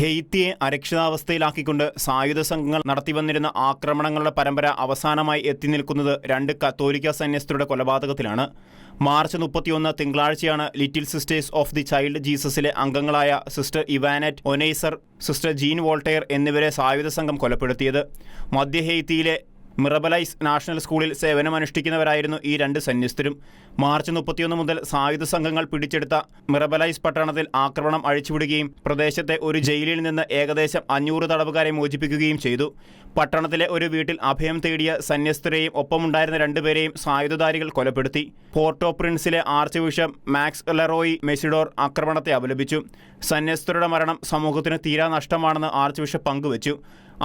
ഹെയ്ത്തിയെ അരക്ഷിതാവസ്ഥയിലാക്കിക്കൊണ്ട് സായുധ സംഘങ്ങൾ നടത്തിവന്നിരുന്ന ആക്രമണങ്ങളുടെ പരമ്പര അവസാനമായി എത്തി നിൽക്കുന്നത് രണ്ട് കത്തോലിക്ക സന്യസ്തരുടെ കൊലപാതകത്തിലാണ്. മാർച്ച് മുപ്പത്തിയൊന്ന് തിങ്കളാഴ്ചയാണ് little sisters of the child ജീസസിലെ അംഗങ്ങളായ sister Evanette Oneiser sister Jeanne Voltaire എന്നിവരെ സായുധ സംഘം കൊലപ്പെടുത്തിയത്. മധ്യ ഹെയ്ത്തിയിലെ മിറബലൈസ് നാഷണൽ സ്കൂളിൽ സേവനമനുഷ്ഠിക്കുന്നവരായിരുന്നു ഈ രണ്ട് സന്യസ്തരും. മാർച്ച് മുപ്പത്തിയൊന്ന് മുതൽ സായുധ സംഘങ്ങൾ പിടിച്ചെടുത്ത മിറബലൈസ് പട്ടണത്തിൽ ആക്രമണം അഴിച്ചുവിടുകയും പ്രദേശത്തെ ഒരു ജയിലിൽ നിന്ന് ഏകദേശം അഞ്ഞൂറ് തടവുകാരെ മോചിപ്പിക്കുകയും ചെയ്തു. പട്ടണത്തിലെ ഒരു വീട്ടിൽ അഭയം തേടിയ സന്യസ്തരെയും ഒപ്പമുണ്ടായിരുന്ന രണ്ടുപേരെയും സായുധധാരികൾ കൊലപ്പെടുത്തി. പോർട്ടോ പ്രിൻസിലെ archbishop Max Leroy Mesidor ആക്രമണത്തെ അപലപിച്ചു. സന്യസ്തരുടെ മരണം സമൂഹത്തിന് തീരാ നഷ്ടമാണെന്ന് ആർച്ച് ബിഷപ്പ് പങ്കുവച്ചു.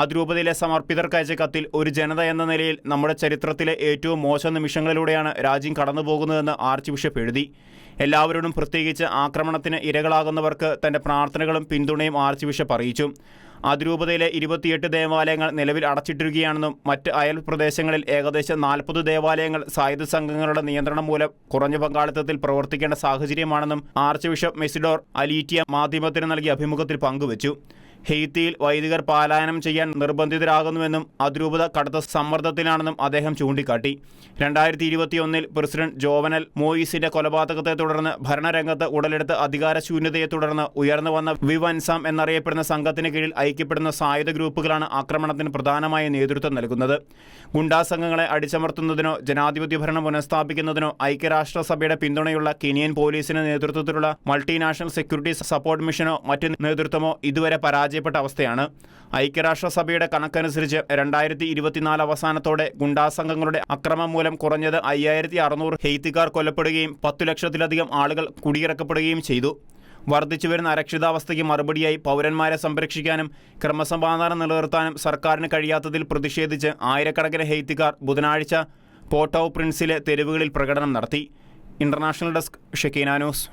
അതിരൂപതയിലെ സമർപ്പിതർക്ക് അയച്ച കത്തിൽ ഒരു ജനത എന്ന നിലയിൽ നമ്മുടെ ചരിത്രത്തിലെ ഏറ്റവും മോശം നിമിഷങ്ങളിലൂടെയാണ് രാജ്യം കടന്നുപോകുന്നതെന്ന് ആർച്ച് ബിഷപ്പ് എഴുതി. എല്ലാവരോടും പ്രത്യേകിച്ച് ആക്രമണത്തിന് ഇരകളാകുന്നവർക്ക് തന്റെ പ്രാർത്ഥനകളും പിന്തുണയും ആർച്ച് ബിഷപ്പ് അറിയിച്ചു. അതിരൂപതയിലെ ഇരുപത്തിയെട്ട് ദേവാലയങ്ങൾ നിലവിൽ അടച്ചിട്ടിരിക്കുകയാണെന്നും മറ്റ് അയൽ പ്രദേശങ്ങളിൽ ഏകദേശം നാൽപ്പത് ദേവാലയങ്ങൾ സായുധ സംഘങ്ങളുടെ നിയന്ത്രണം മൂലം കുറഞ്ഞ പങ്കാളിത്തത്തിൽ പ്രവർത്തിക്കേണ്ട സാഹചര്യമാണെന്നും ആർച്ച് ബിഷപ്പ് മെസിഡോർ അലീറ്റിയ മാധ്യമത്തിന് നൽകിയ അഭിമുഖത്തിൽ പങ്കുവച്ചു. ഹെയ്ത്തിയിൽ വൈദികർ പാലായനം ചെയ്യാൻ നിർബന്ധിതരാകുന്നുവെന്നും അതിരൂപത കടുത്ത സമ്മർദ്ദത്തിലാണെന്നും അദ്ദേഹം ചൂണ്ടിക്കാട്ടി. രണ്ടായിരത്തി ഇരുപത്തിയൊന്നിൽ പ്രസിഡന്റ് ജോവനൽ മോയിസിന്റെ കൊലപാതകത്തെ തുടർന്ന് ഭരണരംഗത്ത് ഉടലെടുത്ത അധികാരശൂന്യതയെ തുടർന്ന് ഉയർന്നു വന്ന വിവൻസാം എന്നറിയപ്പെടുന്ന സംഘത്തിന് കീഴിൽ ഐക്യപ്പെടുന്ന സായുധ ഗ്രൂപ്പുകളാണ് ആക്രമണത്തിന് പ്രധാനമായ നേതൃത്വം നൽകുന്നത്. ഗുണ്ടാ സംഘങ്ങളെ അടിച്ചമർത്തുന്നതിനോ ജനാധിപത്യ ഭരണം പുനഃസ്ഥാപിക്കുന്നതിനോ ഐക്യരാഷ്ട്രസഭയുടെ പിന്തുണയുള്ള കെനിയൻ പോലീസിന് നേതൃത്വത്തിലുള്ള മൾട്ടിനാഷണൽ സെക്യൂരിറ്റി സപ്പോർട്ട് മിഷനോ മറ്റ് നേതൃത്വമോ ഇതുവരെ പരാജയപ്പെട്ട അവസ്ഥയാണ്. ഐക്യരാഷ്ട്രസഭയുടെ കണക്കനുസരിച്ച് രണ്ടായിരത്തി ഇരുപത്തിനാല് അവസാനത്തോടെ ഗുണ്ടാസംഘങ്ങളുടെ അക്രമം മൂലം കുറഞ്ഞത് അയ്യായിരത്തി അറുന്നൂറ് ഹെയ്ത്തിക്കാർ കൊല്ലപ്പെടുകയും പത്തു ലക്ഷത്തിലധികം ആളുകൾ കുടിയിറക്കപ്പെടുകയും ചെയ്തു. വർദ്ധിച്ചു വരുന്ന അരക്ഷിതാവസ്ഥയ്ക്ക് മറുപടിയായി പൗരന്മാരെ സംരക്ഷിക്കാനും ക്രമസമാധാനം നിലനിർത്താനും സർക്കാരിന് കഴിയാത്തതിൽ പ്രതിഷേധിച്ച് ആയിരക്കണക്കിന് ഹെയ്ത്തിക്കാർ ബുധനാഴ്ച പോർട്ടോ പ്രിൻസിലെ തെരുവുകളിൽ പ്രകടനം നടത്തി. International desk Shekinah news.